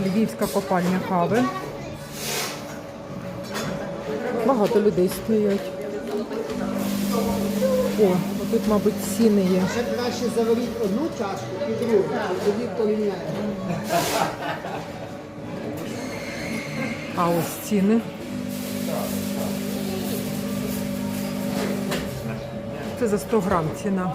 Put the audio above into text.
Львівська копальня кави. Багато людей стоять. О, тут, мабуть, ціни є. Ще краще заваріть одну чашку і другу, тоді порівняємо. А ось ціни. Це за 100 грам ціна.